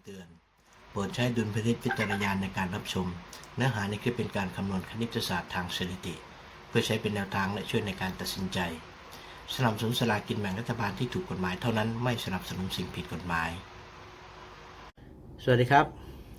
ำเตือน โปรดใช้ดุลพินิจพิจารณาในการรับชม เนื้อหาในคลิปเป็นการคำนวณคณิตศาสตร์ทางสถิติ เพื่อใช้เป็นแนวทางและช่วยในการตัดสินใจ สนับสนุนสลากกินแบ่งรัฐบาลที่ถูกกฎหมายเท่านั้นไม่สนับสนุนสิ่งผิดกฎหมาย สวัสดีครับ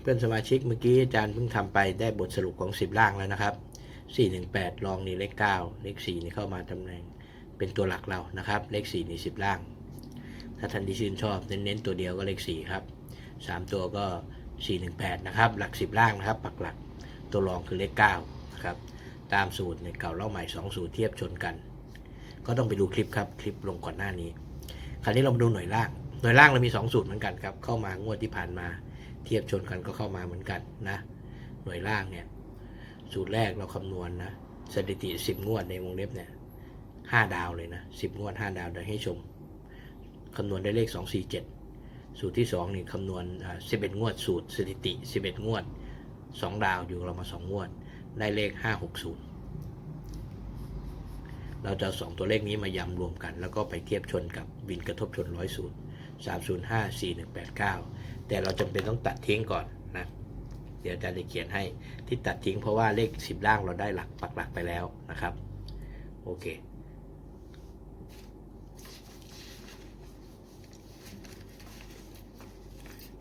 เพื่อนสมาชิกเมื่อกี้อาจารย์เพิ่งทำไปได้บทสรุปของ 10 ล่างแล้วนะครับ 418ลองนี่เลข9เลข4นี่เข้ามาตำแหน่งเป็นตัวหลักเรานะครับ เลข4นี่10 ล่างถ้าท่านที่ชื่นชอบเน้นๆตัวเดียวก็เลข4ครับ 3 ตัวก็ 418 นะครับ หลัก 10 ล่างนะครับ ปักหลักตัวรองคือเลข9นะครับตามสูตรในเก่าเล่าใหม่ 2 สูตรเทียบชนกัน ก็ต้องไปดูคลิปครับ คลิปลงก่อนหน้านี้ คราวนี้เรามาดูหน่วยล่าง หน่วยล่างเรามี 2 สูตรเหมือนกันครับ เข้ามางวดที่ผ่านมา เทียบชนกันก็เข้ามาเหมือนกันนะ หน่วยล่างเนี่ย สูตรแรกเราคำนวณนะสถิติ 10 งวดในวงเล็บเนี่ยห้าดาวเลยนะ10งวด5ดาวเดี๋ยวให้ชม คำนวณได้เลข247สู สูตรที่2นี่คำนวณ11 งวด สูตรสถิติ 11 งวด 2 ดาวอยู่เรามา 2 งวด ได้เลข 560 เราจะสองตัวเลขนี้มายำรวมกัน แล้วก็ไปเทียบชนกับวินกระทบชนร้อยสูตร305 4189 แต่เราจำเป็นต้องตัดทิ้งก่อนนะ เดี๋ยวอาจารย์จะเขียนให้ที่ตัดทิ้งเพราะว่าเลข 10 ล่างเราได้หลักปักหลักไปแล้วนะครับ โอเค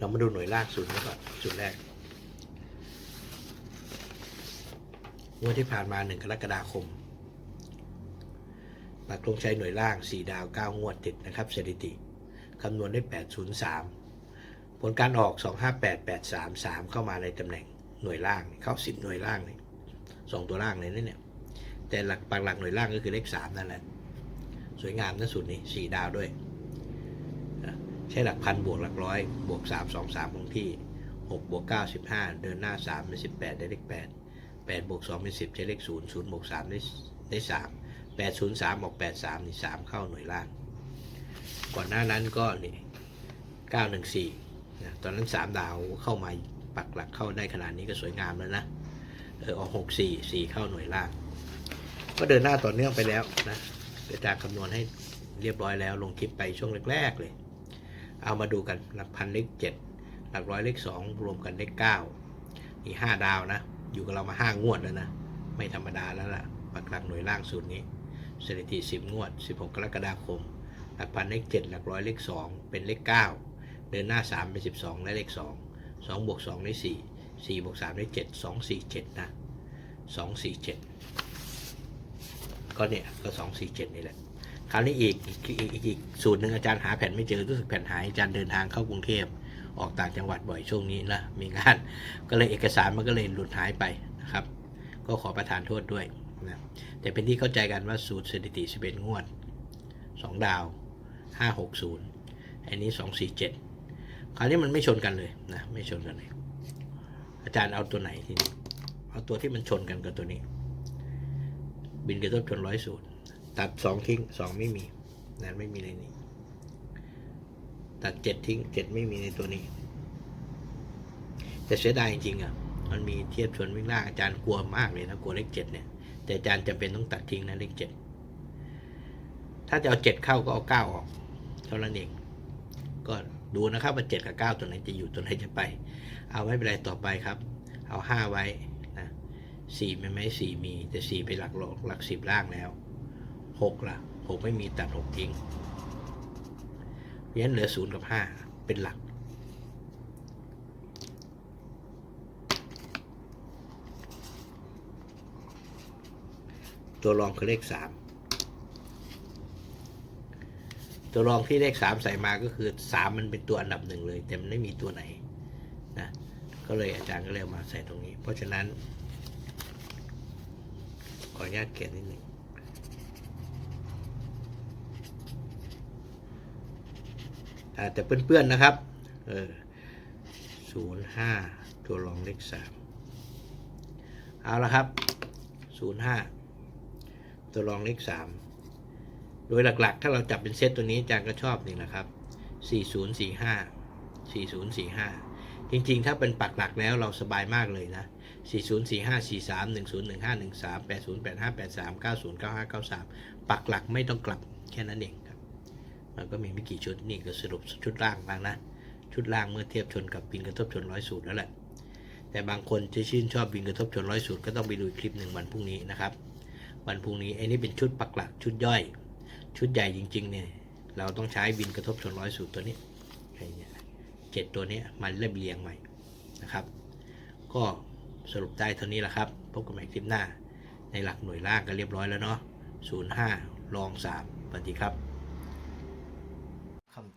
เรามาดูหน่วยล่างสูตรนี้ก่อนสูตรแรกงวดที่ผ่านมา1กรกฎาคมปักลงใช้หน่วยล่าง 4 ดาว 9 งวดติดนะครับสถิติคำนวณได้ 803 ผลการออก 258833 เข้ามาในตำแหน่งหน่วยล่างเข้า 10 หน่วยล่างนี่สองตัวล่างเลยนะเนี่ยแต่หลักปักหลักหน่วยล่างก็คือเลข 3 นั่นแหละ สวยงามนะสุดนี้4ดาวด้วย ใช้หลักพันบวกหลักร้อยบวก 3 2 3คงที่ 6 บวก 9 15 เดินหน้า 3 เป็น 18 ได้เลข 8 8 บวก 2 เป็น 10 ใช้เลข 0 0 บวก 3 ได้ได้ 3 8 0 3บวก8 3 นี่ 3 เข้าหน่วยล่าง ก่อนหน้านั้นก็นี่ 914 นะ ตอนนั้น 3 ดาวเข้ามาปักหลักเข้าได้ขนาดนี้ก็สวยงามแล้วนะ เออออก64 4 เข้าหน่วยล่าง ก็เดินหน้าต่อเนื่องไปแล้วนะอาจารย์คำนวณให้เรียบร้อยแล้วลงคลิปไปช่วงแรก ๆ เลย เอามาดูกันหลักพันเลขเจ็ดหลักร้อยเลขสองรวมกันเลขเก้านี่ห้าดาวนะ อยู่กับเรามาห้างวดแล้วนะ ไม่ธรรมดาแล้วล่ะปักหลักหน่วยล่างสูตรนี้สถิติสิบงวด16กรกฎาคม หลักพันเลขเจ็ดหลักร้อยเลขสองเป็นเลขเก้าเดินหน้าสามเป็นสิบสองและเลขสองสองบวกสองได้สี่สี่บวกสามได้เจ็ดสองสี่เจ็ดนะสองสี่เจ็ดก็เนี่ยก็สองสี่เจ็ดนี่แหละ คราวนี้อีกอีกอีกอีกอกสูตรหนึ่งอาจารย์หาแผ่นไม่เจอรู้สึกแผ่นหายอาจารย์เดินทางเข้ากรุงเทพออกต่างจังหวัดบ่อยช่วงนี้นะมีงานก็เลยเอกสารมันก็เลยหลุดหายไปนะครับ ก็ขอประทานโทษด้วยนะแต่เป็นที่เข้าใจกันว่าสูตรสถิติ11งวด 2 ดาว 560 อันนี้ 247 คราวนี้มันไม่ชนกันเลยนะไม่ชนกันเลย อาจารย์เอาตัวไหนทีนี้เอาตัวที่มันชนกันกับตัวนี้ บินกระทบชนร้อยสูตร ตัดสองทิ้งสองไม่มีนั้นไม่มีในนี้ ตัดเจ็ดทิ้งเจ็ดไม่มีในตัวนี้ แต่เสียดายจริงอะมันมีเทียบชนวิ่งล่างอาจารย์กลัวมากเลยนะกลัวเลขเจ็ดเนี่ย แต่อาจารย์จำเป็นต้องตัดทิ้งนะเลขเจ็ดถ้าจะเอาเจ็ดเข้าก็เอาเก้าออกเท่านั้นเองก็ดูนะครับว่าเจ็ดกับเก้าตัวไหนจะอยู่ตัวไหนจะไป เอาไม่เป็นไรต่อไปครับ เอาห้าไว้นะสี่ไม่ไหมสี่มี แต่สี่ไปหลักโลกหลักสิบล่างแล้ว หกล่ะหกไม่มีตัดหกทิ้งเพราะฉะนั้นเหลือศูนย์กับห้าเป็นหลัก ตัวรองคือเลขสามตัวรองที่เลขสามใส่มาก็คือสามมันเป็นตัวอันดับหนึ่งเลย แต่มันไม่มีตัวไหนนะก็เลยอาจารย์ก็เลยมาใส่ตรงนี้ เพราะฉะนั้นขออนุญาตเขียนนิดหนึ่ง อ่า แต่เพื่อนๆนะครับเออศูนย์ห้าตัวรองเลขสามเอาละครับศูนย์ห้าตัวรองเลขสามโดยหลักๆ ถ้าเราจับเป็นเซตตัวนี้อาจารย์ก็ชอบนี่นะครับสี่ศูนย์สี่ห้าสี่ศูนย์สี่ห้าจริงๆ ถ้าเป็นปักหลักแล้วเราสบายมากเลยนะสี่ศูนย์สี่ห้าสี่สามหนึ่งศูนย์หนึ่งห้าหนึ่งสามแปดศูนย์แปดห้าแปดสามเก้าศูนย์เก้าห้าเก้าสามปักหลักไม่ต้องกลับแค่นั้นเองค มันก็มีไม่กี่ชุดนี่ก็สรุปชุดล่างบ้างนะ ชุดล่างเมื่อเทียบชนกับบินกระทบชนร้อยสูตรแล้วแหละ แต่บางคนจะชื่นชอบบินกระทบชนร้อยสูตรก็ต้องไปดูคลิปหนึ่งวันพรุ่งนี้นะครับ วันพรุ่งนี้ไอ้นี่เป็นชุดปักหลักชุดย่อย ชุดใหญ่จริงๆเนี่ยเราต้องใช้บินกระทบชนร้อยสูตรตัวนี้เจ็ดตัวนี้มันเรียบเรียงใหม่นะครับ ก็สรุปได้เท่านี้แหละครับ พบกันใหม่คลิปหน้า ในหลักหน่วยล่างก็เรียบร้อยแล้วเนาะ05รอง3สวัสดีครับ